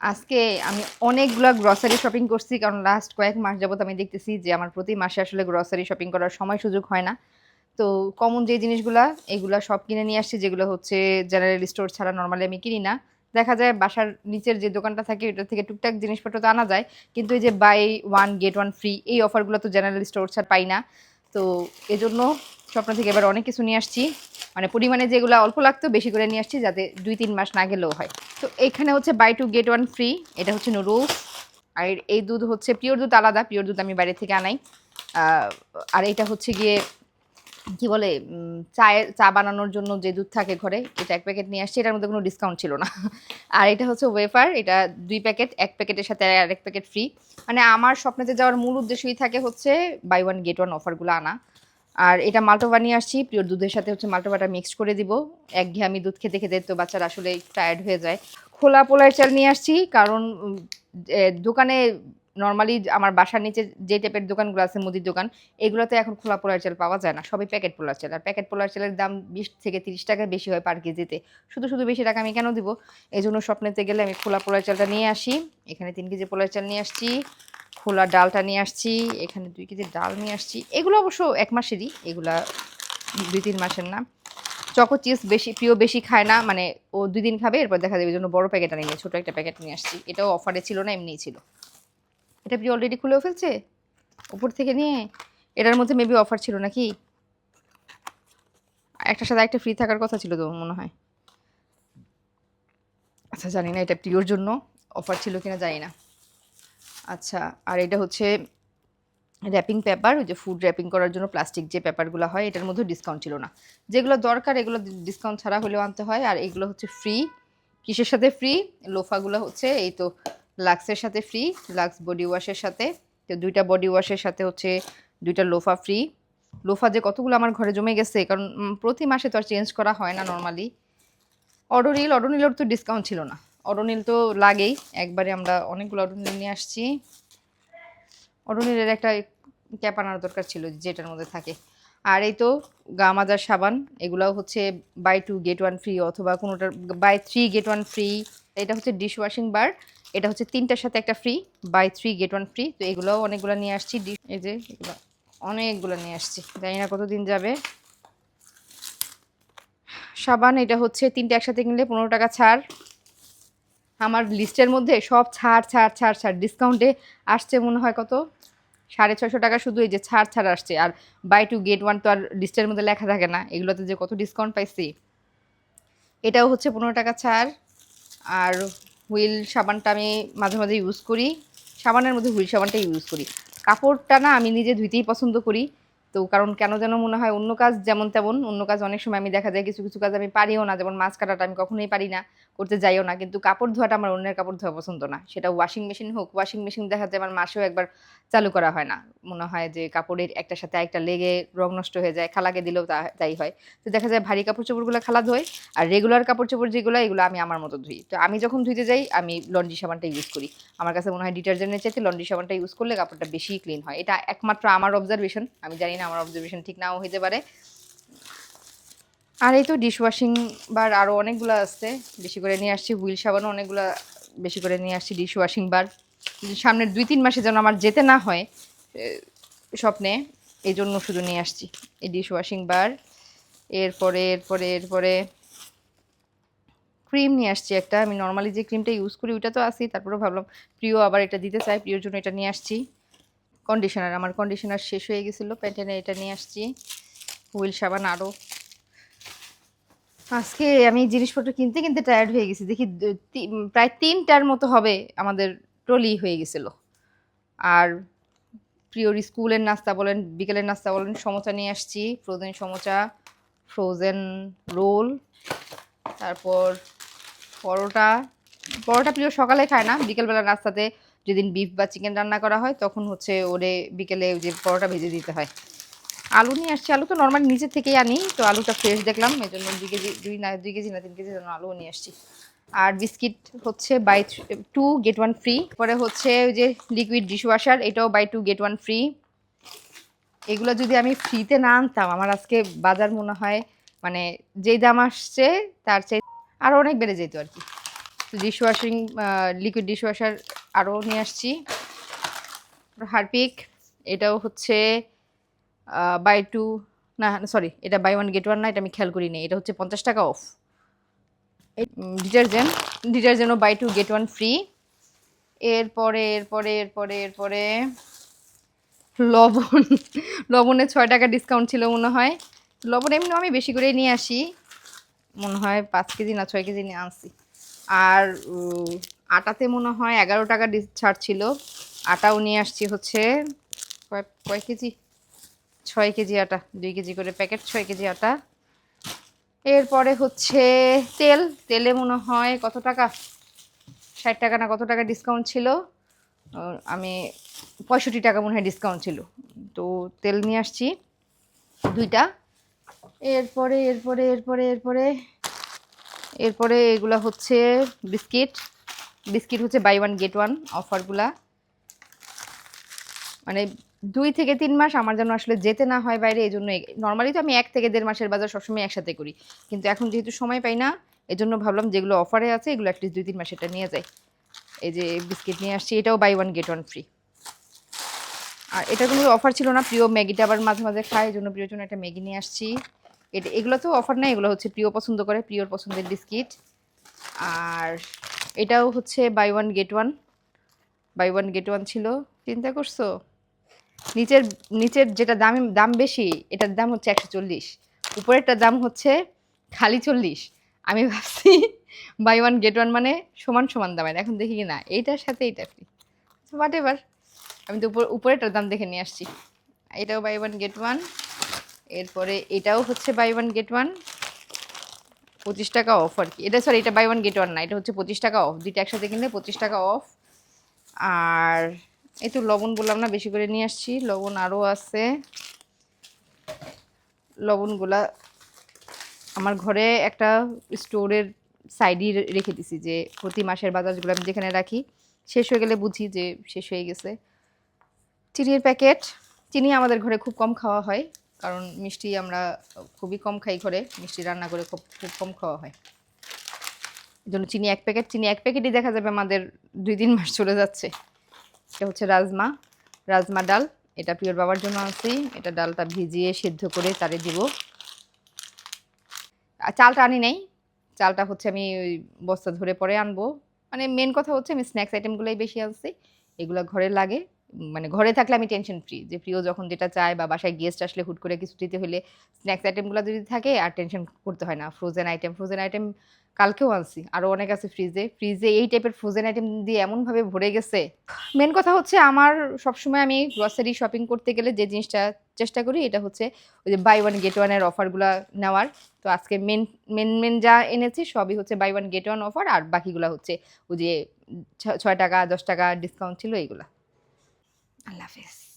আজকে আমি অনেকগুলো গ্রসারি শপিং করছি, কারণ লাস্ট কয়েক মাস যাবত আমি দেখতেছি যে আমার প্রতি মাসে আসলে গ্রসারি শপিং করার সময় সুযোগ হয় না। তো কমন যে জিনিসগুলা, এগুলা সব কিনে নিয়ে আসছি, যেগুলো হচ্ছে জেনারেল স্টোর ছাড়া নর্মালি আমি কিনি না। দেখা যায় বাসার নিচের যে দোকানটা থাকে ওটা থেকে টুকটাক জিনিসপত্র তো আনা যায়, কিন্তু এই যে buy one get one free এই অফারগুলো তো জেনারেল স্টোর ছাড়া পাই না। তো এজন্য স্বপ্ন থেকে এবার অনেক কিছু নিয়ে আসছি। মানে পরিমাণে যেগুলো অল্প লাগতো, বেশি করে নিয়ে আসছি যাতে দুই তিন মাস না গেলেও হয়। তো এখানে হচ্ছে buy two get one free এটা হচ্ছে নুডলস আর এই দুধ হচ্ছে পিওর দুধ আলাদা পিওর দুধ আমি বাইরে থেকে আনাই। আর এটা হচ্ছে গিয়ে, কি বলে চায়ের চা বানানোর জন্য যে দুধ থাকে ঘরে, এটা এক প্যাকেট নিয়ে আসছি, এটার মধ্যে কোনো ডিসকাউন্ট ছিল না। আর এটা হচ্ছে ওয়েফার এটা দুই প্যাকেট এক প্যাকেটের সাথে আরেক প্যাকেট ফ্রি মানে আমার স্বপ্নেতে যাওয়ার মূল উদ্দেশ্যই থাকে হচ্ছে বাই ওয়ান গেট ওয়ান অফারগুলো আনা। আর এটা মাল্টোবা নিয়ে আসছি। পিওর দুধের সাথে হচ্ছে মাল্টোবাটা মিক্স করে দিব। এক ঘেয়ামি দুধ খেতে খেতে তো বাচ্চারা আসলে টায়ার্ড হয়ে যায়। খোলা পোলার চাল নিয়ে আসছি কারণ দোকানে নর্মালি আমার বাসার নিচে যে টাইপের দোকানগুলো আছে, মুদির দোকান, এগুলোতে এখন খোলা পোলার চাল পাওয়া যায় না। সবই প্যাকেট পোলার চাল। আর প্যাকেট পোলার চালের দাম বিশ থেকে তিরিশ টাকা বেশি হয় পার কেজিতে। শুধু শুধু বেশি টাকা আমি কেন দিব? এই জন্য স্বপ্নেতে গেলে আমি খোলা পোলার চালটা নিয়ে আসি। এখানে তিন কেজি পোলার চাল নিয়ে আসছি। খোলা ডালটা নিয়ে আসছি, এখানে দুই কেজি ডাল নিয়ে আসছি। এগুলো অবশ্য এক মাসেরই, এগুলা দুই তিন মাসের না। চকো চিপস বেশি, প্রিয় বেশি খায় না মানে ও দুই দিন খাবে, এরপর দেখা যাবে জন্য বড় প্যাকেট আনিনি ছোটো একটা প্যাকেট নিয়ে আসছি। এটাও অফারে ছিল না, এমনিই ছিল। এটা প্রিয় অলরেডি খুলেও ফেলছে? উপর থেকে নিয়ে? এটার মধ্যে মেবি অফার ছিল নাকি? একটার সাথে একটা ফ্রি থাকার কথা ছিল তো, মনে হয়। আচ্ছা জানি না, এটা প্রিয়র জন্য অফার ছিল কিনা, জানি না। আচ্ছা আর এটা হচ্ছে র্যাপিং পেপার ওই যে ফুড র্যাপিং করার জন্য প্লাস্টিক যে পেপারগুলো হয়, এটার মধ্যে ডিসকাউন্ট ছিল না। যেগুলো দরকার, এগুলো ডিসকাউন্ট ছাড়া হলেও আনতে হয়। আর এগুলো হচ্ছে ফ্রি কিসের সাথে ফ্রি লোফাগুলো হচ্ছে এই তো লাক্সের সাথে ফ্রি লাক্স বডি ওয়াশের সাথে। তো দুইটা বডি ওয়াশের সাথে হচ্ছে দুইটা লোফা ফ্রি লোফা যে কতগুলো আমার ঘরে জমে গেছে, কারণ প্রতি মাসে তো আর চেঞ্জ করা হয় না নর্মালি অডোনিল, অডোনিলের তো ডিসকাউন্ট ছিল না। অডোনিল তো লাগেই। একবারে আমরা অনেকগুলো অডোনিল নিয়ে আসছি। অরুণের একটা ক্যাপ আনার দরকার ছিল, যেটার মধ্যে থাকে। আর এই তো গা মাজার সাবান, এগুলাও হচ্ছে buy two get one free অথবা কোনোটার buy three get one free এটা হচ্ছে ডিশ ওয়াশিং বার এটা হচ্ছে তিনটার সাথে একটা free buy three get one free তো এগুলোও অনেকগুলো নিয়ে আসছি। এই যে এগুলো অনেকগুলো নিয়ে আসছি। জানি না কতদিন যাবে। সাবান, এটা হচ্ছে তিনটে একসাথে কিনলে পনেরো টাকা ছাড়। আমার লিস্টের মধ্যে সব ছাড় ছাড় ছাড় ছাড়। ডিসকাউন্টে আসছে মনে হয় কত? সাড়ে ছয়শো টাকা শুধু এই যে ছাড় ছাড় আসছে। আর বাই টু গেট ওয়ান তো আর লিস্টের মধ্যে লেখা থাকে না। এগুলোতে যে কত ডিসকাউন্ট পাইছি, এটাও হচ্ছে পনেরো টাকা ছাড়। আর হুইল সাবানটা আমি মাঝে মাঝে ইউজ করি। সাবানের মধ্যে হুইল সাবানটা ইউজ করি। কাপড়টা না আমি নিজে ধুইতেই পছন্দ করি। তো কারণ কেন যেন মনে হয় অন্য কাজ যেমন তেমন, অন্য কাজ অনেক সময় আমি দেখা যায় কিছু কিছু কাজ আমি পারিও না। যেমন মাছ কাটাটা আমি কখনোই পারি না, করতে যাইও না। কিন্তু কাপড় ধোয়াটা আমার অন্যের কাপড় ধোয়া পছন্দ না। সেটা ওয়াশিং মেশিন হোক ওয়াশিং মেশিন দেখা যায় আমার মাসেও একবার চালু করা হয় না। মনে হয় যে কাপড়ের একটার সাথে একটা লেগে রং নষ্ট হয়ে যায়, খালাকে দিলেও তা তাই হয়। তো দেখা যায় ভারী কাপড় চোপড়গুলো খালা ধোয় আর রেগুলার কাপড় চোপড় যেগুলো, এগুলো আমি আমার মতো ধুই। তো আমি যখন ধুইতে যাই, আমি লন্ড্রি সাবানটা ইউজ করি। আমার কাছে মনে হয় ডিটারজেন্টের চাইতে লন্ড্রি সাবানটা ইউজ করলে কাপড়টা বেশি ক্লিন হয়। এটা একমাত্র আমার অবজারভেশন আমি জানি না আমার অবজারভেশন ঠিক নাও হইতে পারে। আর এই তো ডিশ ওয়াশিং বার আরও অনেকগুলো আছে। বেশি করে নিয়ে আসছি, হুইল সাবানও অনেকগুলো বেশি করে নিয়ে আসছি ডিশ ওয়াশিং বার সামনের দুই, তিন মাসে যেন আমার যেতে না হয় স্বপ্নে এই জন্য শুধু নিয়ে আসছি। এই ডিশ ওয়াশিং বার এরপরে এরপরে এরপরে ক্রিম নিয়ে আসছি একটা। আমি নর্মালি যে ক্রিমটা ইউজ করি ওইটা তো আসি তারপরে ভাবলাম প্রিয় আবার এটা দিতে চাই, প্রিয়র জন্য এটা নিয়ে আসছি। কন্ডিশনার আমার কন্ডিশনার শেষ হয়ে গেছিল প্যান্টেনে এটা নিয়ে আসছি। হুইল সাবান আরও আজকে আমি জিনিসপত্র কিনতে কিনতে টায়ার্ড হয়ে গেছি। দেখি প্রায় তিনটার মতো হবে আমাদের ট্রলি হয়ে গেছিল। আর প্রিয়র স্কুলের নাস্তা বলেন, বিকেলের নাস্তা বলেন, সমোচা নিয়ে আসছি, ফ্রোজেন সমোচা, ফ্রোজেন রোল, তারপর পরোটা। পরোটা প্রিয় সকালে খায় না, বিকেলবেলা নাস্তাতে যেদিন বিফ বা চিকেন রান্না করা হয়, তখন হচ্ছে ওরে বিকেলে ওই যে পরোটা ভেজে দিতে হয়। আলু নিয়ে আসছি, আলু তো নর্মাল নিচে থেকেই আনি, তো আলুটা ফ্রেশ দেখলাম এই জন্য দুই কেজি, দুই না, দুই কেজি না, তিন কেজি জন্য আলুও নিয়ে আসছি। আর বিস্কিট হচ্ছে buy two get one free. পরে হচ্ছে ওই যে লিকুইড ডিশওয়াশার এটাও buy two get one free. এগুলো যদি আমি ফ্রিতে না আনতাম, আমার আজকে বাজার মনে হয় মানে যেই দাম আসছে, তার চেয়ে আরও অনেক বেড়ে যেত আর কি। ডিশ ওয়াশিং লিকুইড ডিশওয়াশার আরও নিয়ে আসছি। হারপিক, এটাও হচ্ছে বাই টু, না সরি এটা বাই ওয়ান গেট ওয়ান না, এটা আমি খেয়াল করিনি, এটা হচ্ছে পঞ্চাশ টাকা off detergent, ডিটারজেন্টও buy two get one free. এরপরে এরপরে এরপরে এরপরে লবণ, লবণে ছয় টাকা ডিসকাউন্ট ছিল মনে হয়। লবণ এমনি আমি বেশি করে নিয়ে আসি, মনে হয় পাঁচ কেজি না ছয় কেজি নিয়ে আনছি। আর আটাতে মনে হয় এগারো টাকা ছাড় ছিল। আটাও নিয়ে আসছি হচ্ছে কয় কয় কেজি? ছয় কেজি আটা, দুই কেজি করে প্যাকেট, ছয় কেজি আটা। এরপরে হচ্ছে তেল। তেলে মনে হয় কত টাকা? ষাট টাকা না কত টাকা ডিসকাউন্ট ছিল? আমি পঁয়ষট্টি টাকা মনে হয় ডিসকাউন্ট ছিল। তো তেল নিয়ে আসছি দুইটা। এরপরে এরপরে এরপরে এরপরে এরপরে এগুলা হচ্ছে বিস্কিট। বিস্কিট হচ্ছে বাই ওয়ান গেট ওয়ান অফারগুলা মানে দুই থেকে তিন মাস আমার যেন আসলে যেতে না হয় বাইরে, এই জন্য নর্মালি তো আমি এক থেকে দেড় মাসের বাজার সবসময় একসাথে করি। কিন্তু এখন যেহেতু সময় পাই না, এই জন্য ভাবলাম যেগুলো অফারে আছে, এগুলো অ্যাটলিস্ট দুই তিন মাস এটা নিয়ে যাই। এই যে বিস্কিট নিয়ে আসছি, এটাও buy one get one free আর এটা কোনো অফার ছিল না, প্রিয় ম্যাগিটা আবার মাঝে মাঝে খায় এই জন্য প্রিয় জন্য একটা ম্যাগি নিয়ে আসছি। এটা, এগুলো তো অফার না এগুলো হচ্ছে প্রিয় পছন্দ করে, প্রিয়র পছন্দের বিস্কিট আর এটাও হচ্ছে buy one get one buy one get one ছিল, চিন্তা করছ? নিচের নিচের যেটা দাম দাম বেশি, এটার দাম হচ্ছে একশো চল্লিশ। উপরেরটার দাম হচ্ছে খালি চল্লিশ। আমি ভাবছি বাই ওয়ান গেট ওয়ান মানে সমান সমান দামের। এখন দেখি কি না এইটার সাথে এইটা ফ্রি হোয়াট এভার আমি তো উপর, উপরেরটার দাম দেখে নিয়ে আসছি। এটাও বাই ওয়ান গেট ওয়ান এরপরে এটাও হচ্ছে বাই ওয়ান গেট ওয়ান পঁচিশ টাকা অফ আর কি। এটা সরি এটা বাই ওয়ান গেট ওয়ান না, এটা হচ্ছে পঁচিশ টাকা অফ দুইটা একসাথে কিনলে পঁচিশ টাকা অফ আর এই তো লবণ বললাম না বেশি করে নিয়ে আসছি। লবণ আরও আছে। লবণগুলা আমার ঘরে একটা স্টোরের সাইডই রেখে দিছি যে প্রতি মাসের বাজারগুলো আমি যেখানে রাখি, শেষ হয়ে গেলে বুঝি যে শেষ হয়ে গেছে। চিনির প্যাকেট, চিনি আমাদের ঘরে খুব কম খাওয়া হয়, কারণ মিষ্টি আমরা খুবই কম খাই ঘরে, মিষ্টি রান্না করে খুব খুব কম খাওয়া হয়। এই জন্য চিনি এক প্যাকেট, চিনি এক প্যাকেটই দেখা যাবে আমাদের দুই, তিন মাস চলে যাচ্ছে। এটা হচ্ছে রাজমা রাজমা ডাল। এটা পিওর বাবার জন্য আনছি। এটা ডালটা ভিজিয়ে সিদ্ধ করে তারে দিব। চালটা আনি নাই। চালটা হচ্ছে আমি ওই বস্তা ধরে পরে আনব। মানে মেন কথা হচ্ছে আমি স্ন্যাক্স আইটেমগুলোই বেশি আনছি। এগুলো ঘরে লাগে। মানে ঘরে থাকলে আমি টেনশন ফ্রি যে প্রিয় যখন যেটা চায় বা বাসায় গেস্ট আসলে হুট করে কিছু দিতে হলে স্ন্যাক্স আইটেমগুলো যদি থাকে আর টেনশন করতে হয় না। ফ্রোজেন আইটেম ফ্রোজেন আইটেম কালকেও আনছি আরও অনেক আছে ফ্রিজে ফ্রিজে এই টাইপের ফ্রোজেন আইটেম দিয়ে এমনভাবে ভরে গেছে। মেন কথা হচ্ছে আমার সবসময় আমি গ্রসারি শপিং করতে গেলে যে জিনিসটা চেষ্টা করি এটা হচ্ছে ওই যে বাই ওয়ান গেট ওয়ানের অফারগুলো নেওয়ার। তো আজকে মেন মেন মেন যা এনেছি সবই হচ্ছে buy one get one offer আর বাকিগুলো হচ্ছে ওই যে ছয় টাকা, দশ টাকা ডিসকাউন্ট ছিল এইগুলা। আল্লাহ হাফেজ